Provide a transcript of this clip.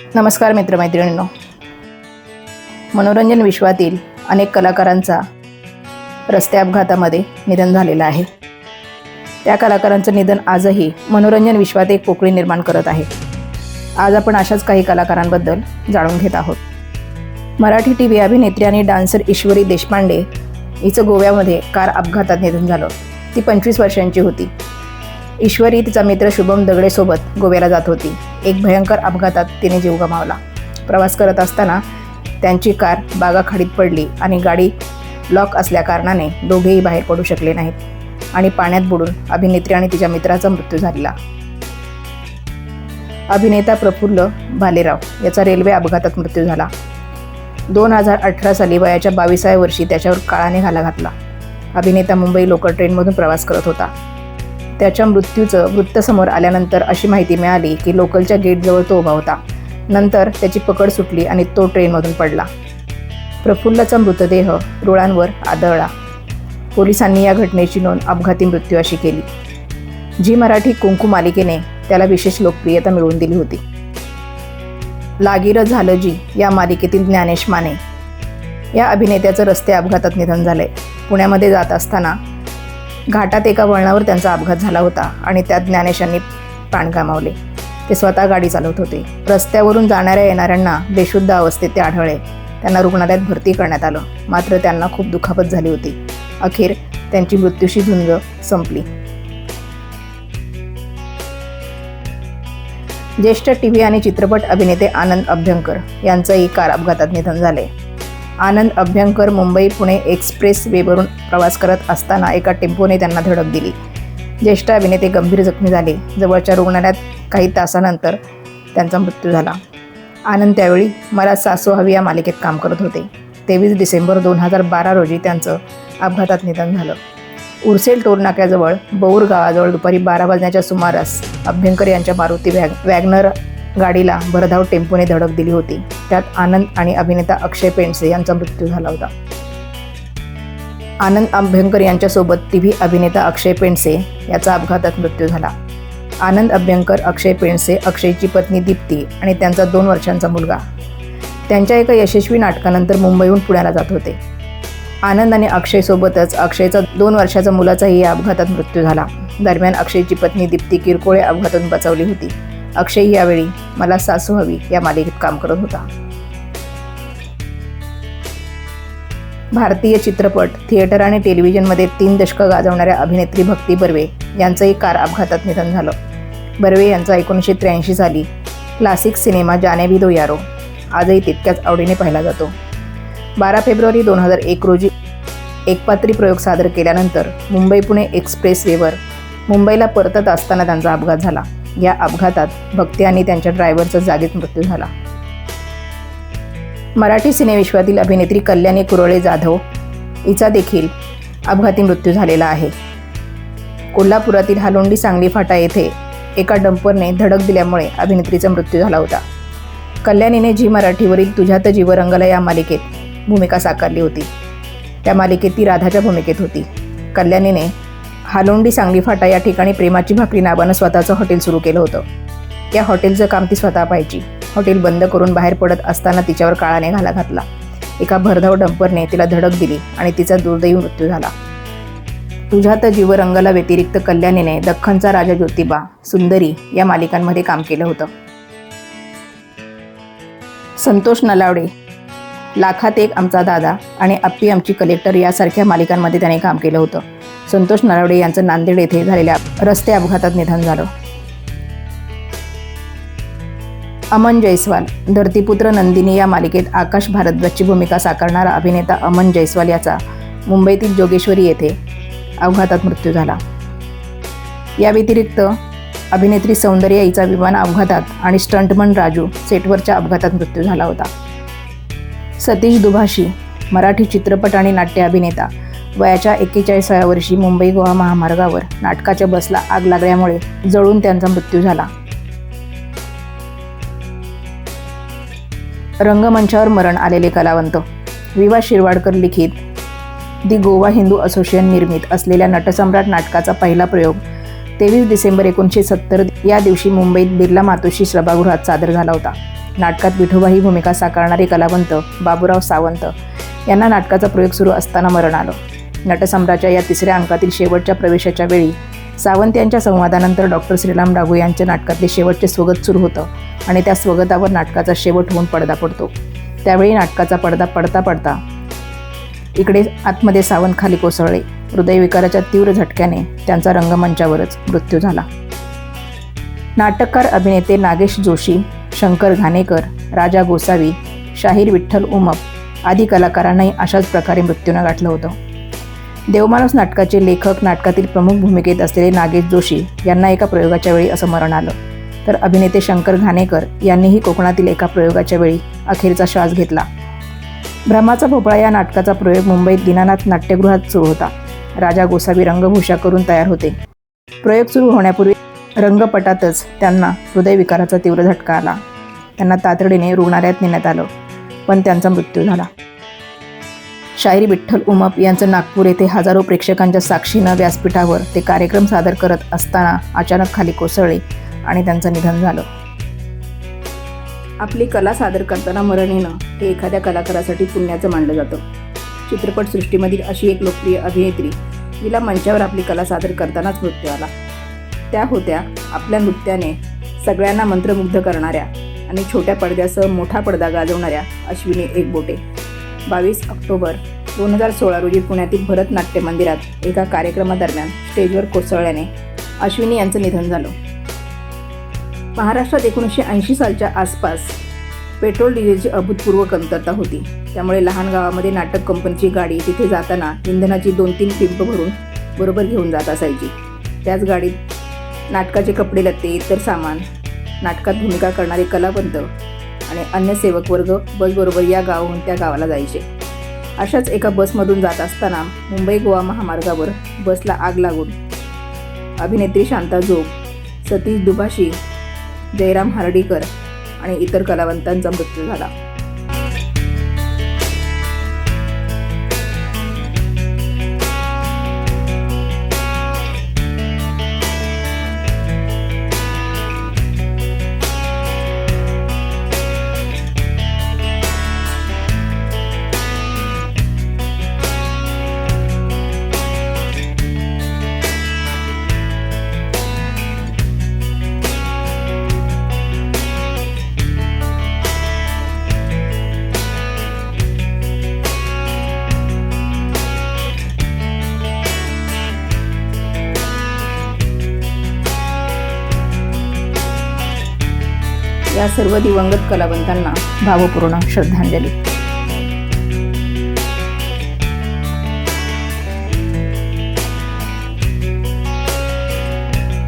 नमस्कार मित्रमैत्रिणींनो. मनोरंजन विश्वातील अनेक कलाकारांचा रस्ते अपघातामध्ये निधन झालेलं आहे. त्या कलाकारांचं निधन आजही मनोरंजन विश्वात एक पोकळी निर्माण करत आहे. आज आपण अशाच काही कलाकारांबद्दल जाणून घेत आहोत. मराठी टी व्ही अभिनेत्री आणि डान्सर ईश्वरी देशपांडे हिचं गोव्यामध्ये कार अपघातात निधन झालं. ती पंचवीस वर्षांची होती. ईश्वरी तिचा मित्र शुभम दगडेसोबत गोव्याला जात होती. एक भयंकर अपघातात तिने जीव गमावला. प्रवास करत असताना त्यांची कार बागाखाडीत पडली आणि गाडी लॉक असल्याकारणाने दोघेही बाहेर पडू शकले नाहीत आणि पाण्यात बुडून अभिनेत्री आणि तिच्या मित्राचा मृत्यू झालेला. अभिनेता प्रफुल्ल भालेराव याचा रेल्वे अपघातात मृत्यू झाला. दोन हजार अठरा साली वयाच्या बावीसाव्या वर्षी त्याच्यावर काळाने घाला घातला. अभिनेता मुंबई लोकल ट्रेनमधून प्रवास करत होता. त्याच्या मृत्यूचं वृत्त समोर आल्यानंतर अशी माहिती मिळाली की लोकलच्या गेटजवळ तो उभा होता. नंतर त्याची पकड सुटली आणि तो ट्रेनमधून पडला. प्रफुल्लचा मृतदेह रुळांवर आदळला. पोलिसांनी या घटनेची नोंद अपघाती मृत्यू अशी केली. जी मराठी कुंकू मालिकेने त्याला विशेष लोकप्रियता मिळवून दिली होती. लागिरं झालं जी या मालिकेतील ज्ञानेश माने. या अभिनेत्याचं रस्ते अपघातात निधन झाले पुण्यामध्ये जात असताना घाटात एका वळणावर त्यांचा अपघात झाला होता आणि त्यात ज्ञानेशांनी प्राण गमावले. ते स्वतः गाडी चालवत होते. रस्त्यावरून जाणाऱ्या येणाऱ्यांना बेशुद्ध अवस्थेत ते आढळले. त्यांना रुग्णालयात भरती करण्यात आलं. मात्र त्यांना खूप दुखापत झाली होती. अखेर त्यांची मृत्यूशी झुंज संपली. ज्येष्ठ टी व्ही आणि चित्रपट अभिनेते आनंद अभ्यंकर यांचंही कार अपघातात निधन झाले. आनंद अभ्यंकर मुंबई पुणे एक्सप्रेस वेवरून प्रवास करत असताना एका टेम्पोने त्यांना धडक दिली. ज्येष्ठ अभिनेते गंभीर जखमी झाले. जवळच्या रुग्णालयात काही तासानंतर त्यांचा मृत्यू झाला. आनंद त्यावेळी मला सासू हवी या मालिकेत काम करत होते. तेवीस डिसेंबर दोन हजार बारा रोजी त्यांचं अपघातात निधन झालं. उर्सेल टोल नाक्याजवळ बौर गावाजवळ दुपारी बारा वाजण्याच्या सुमारास अभ्यंकर यांच्या मारुती वॅग वॅगनर गाडीला भरधाव टेम्पोने धडक दिली होती. त्यात आनंद आणि अभिनेता अक्षय पेंडसे यांचा मृत्यू झाला होता. आनंद अभ्यंकर यांच्यासोबत टी व्ही अभिनेता अक्षय पेंडसे याचा अपघातात मृत्यू झाला. आनंद अभ्यंकर अक्षय पेंडसे अक्षयची पत्नी दीप्ती आणि त्यांचा दोन वर्षांचा मुलगा. त्यांच्या एका यशस्वी नाटकानंतर मुंबईहून पुण्याला जात होते. आनंद आणि अक्षयसोबतच अक्षयचा दोन वर्षाचा मुलाचाही या अपघातात मृत्यू झाला. दरम्यान अक्षयची पत्नी दीप्ती किरकोळे अपघातातून बचावली होती. अक्षय यावेळी मला सासू हवी या मालिकेत काम करत होता. भारतीय चित्रपट थिएटर आणि टेलिव्हिजनमध्ये तीन दशकं गाजवणाऱ्या अभिनेत्री भक्ती बर्वे यांचंही कार अपघातात निधन झालं. बर्वे यांचा एकोणीसशे त्र्याऐंशी साली क्लासिक सिनेमा जाने भी दो यारो. आजही तितक्याच आवडीने पाहिला जातो. बारा फेब्रुवारी दोन हजार एक रोजी एकपात्री प्रयोग सादर केल्यानंतर मुंबई पुणे एक्सप्रेस वेवर मुंबईला परतत असताना त्यांचा अपघात झाला. या अपघातात भक्ती आणि त्यांच्या ड्रायव्हरचा जागीच मृत्यू झाला. मराठी सिनेविश्वातील अभिनेत्री कल्याणी कुरळे जाधव हिचा देखील अपघाती मृत्यू झालेला आहे. कोल्हापुरातील हालोंडी सांगली फाटा येथे एका डंपरने धडक दिल्यामुळे अभिनेत्रीचा मृत्यू झाला होता. कल्याणीने झी मराठीवरील तुझ्यात जीवरंगला या मालिकेत भूमिका साकारली होती. त्या मालिकेत ती राधाच्या भूमिकेत होती. कल्याणीने हालोंडी सांगली फाटा या ठिकाणी प्रेमाची भाकरी नावानं स्वतःचं हॉटेल सुरू केलं होतं. या हॉटेलचं काम ती स्वतः पाहायची. हॉटेल बंद करून बाहेर पडत असताना तिच्यावर काळाने घाला घातला. एका भरधाव डंपरने तिला धडक दिली आणि तिचा दुर्दैवी मृत्यू झाला. तुझ्यात जीवरंगाला व्यतिरिक्त कल्याणीने दख्खनचा राजा ज्योतिबा सुंदरी या मालिकांमध्ये काम केलं होतं. संतोष नलावडे लाखात एक आमचा दादा आणि अप्पी आमची कलेक्टर यासारख्या मालिकांमध्ये त्याने काम केलं होतं. संतोष नारवडे यांचं नांदेड येथे झालेल्या रस्ते अपघातात निधन झालं. अमन जयस्वाल धरतीपुत्र नंदिनी या मालिकेत आकाश भारद्वाजची भूमिका साकारणारा अभिनेता अमन जयस्वाल याचा मुंबईतील जोगेश्वरी येथे अपघातात मृत्यू झाला. या व्यतिरिक्त अभिनेत्री सौंदर्य हिचा विमान अपघातात आणि स्टंटमन राजू सेटवरच्या अपघातात मृत्यू झाला होता. सतीश दुभाषी मराठी चित्रपट आणि नाट्य अभिनेता वयाच्या एक्केचाळीसाव्या वर्षी मुंबई गोवा महामार्गावर नाटकाच्या बसला आग लागल्यामुळे जळून त्यांचा मृत्यू झाला. रंगमंचावर मरण आलेले कलावंत विवा शिरवाडकर लिखित दी गोवा हिंदू असोसिएशन निर्मित असलेल्या नटसम्राट नाटकाचा पहिला प्रयोग तेवीस डिसेंबर एकोणीसशे सत्तर या दिवशी मुंबईत बिर्ला मातोश्री सभागृहात सादर झाला होता. नाटकात विठोबा ही भूमिका साकारणारे कलावंत बाबूराव सावंत यांना नाटकाचा प्रयोग सुरू असताना मरण आलं. नटसम्राच्या या तिसऱ्या अंकातील शेवटच्या प्रवेशाच्या वेळी सावंत यांच्या संवादानंतर डॉक्टर श्रीराम डागू यांच्या नाटकातले शेवटचे स्वगत सुरू होतं आणि त्या स्वगतावर नाटकाचा शेवट होऊन पडदा पडतो. त्यावेळी नाटकाचा पडदा पडता पडता इकडे आतमध्ये सावंत खाली कोसळले. हृदयविकाराच्या तीव्र झटक्याने त्यांचा रंगमंचावरच मृत्यू झाला. नाटककार अभिनेते नागेश जोशी शंकर घाणेकर राजा गोसावी शाहीर विठ्ठल उमप आदी कलाकारांनाही अशाच प्रकारे मृत्यूनं गाठलं होतं. देवमाणूस नाटकाचे लेखक नाटकातील प्रमुख भूमिकेत असलेले नागेश जोशी यांना एका प्रयोगाच्या वेळी असं मरण आलं. तर अभिनेते शंकर घाणेकर यांनीही कोकणातील एका प्रयोगाच्या वेळी अखेरचा श्वास घेतला. भ्रमाचा भोपळा या नाटकाचा प्रयोग मुंबईत दीनानाथ नाट्यगृहात सुरू होता. राजा गोसावी रंगभूषा करून तयार होते. प्रयोग सुरू होण्यापूर्वी रंगपटातच त्यांना हृदयविकाराचा तीव्र झटका आला. त्यांना तातडीने रुग्णालयात नेण्यात आलं पण त्यांचा मृत्यू झाला. शाहीर विठ्ठल उमप यांचं नागपूर येथे हजारो प्रेक्षकांच्या साक्षीनं व्यासपीठावर ते कार्यक्रम सादर करत असताना अचानक खाली कोसळले आणि त्यांचं निधन झालं. आपली कला सादर करताना मरण येणं हे एखाद्या कलाकारासाठी पुण्याचं मानलं जातं. चित्रपटसृष्टीमधील अशी एक लोकप्रिय अभिनेत्री जिला मंचावर आपली कला सादर करतानाच मृत्यू आला. त्या होत्या आपल्या नृत्याने सगळ्यांना मंत्रमुग्ध करणाऱ्या आणि छोट्या पडद्यासह मोठा पडदा गाजवणाऱ्या अश्विनी एकबोटे. बावीस ऑक्टोबर दोन हजार सोळा रोजी पुण्यातील भरत नाट्य मंदिरात एका कार्यक्रमादरम्यान स्टेजवर कोसळल्याने अश्विनी यांचं निधन झालं. महाराष्ट्रात एकोणीसशे ऐंशी सालच्या आसपास पेट्रोल डिझेलची अभूतपूर्व कमतरता होती. त्यामुळे लहान गावामध्ये नाटक कंपनीची गाडी तिथे जाताना इंधनाची दोन तीन पिंप भरून बरोबर घेऊन जात असायची. त्याच गाडीत नाटकाचे कपडे लत्ते इतर सामान नाटकात भूमिका करणारे कलावंत आणि अन्य सेवक वर्ग बसबरोबर या गावाहून त्या गावाला जायचे. अशाच एका बसमधून जात असताना मुंबई गोवा महामार्गावर बसला आग लागून. अभिनेत्री शांता जोग सतीश दुभाषी जयराम हर्डीकर आणि इतर कलावंतांचा मृत्यू झाला. या सर्व दिवंगत कलावंतांना भावपूर्ण श्रद्धांजली.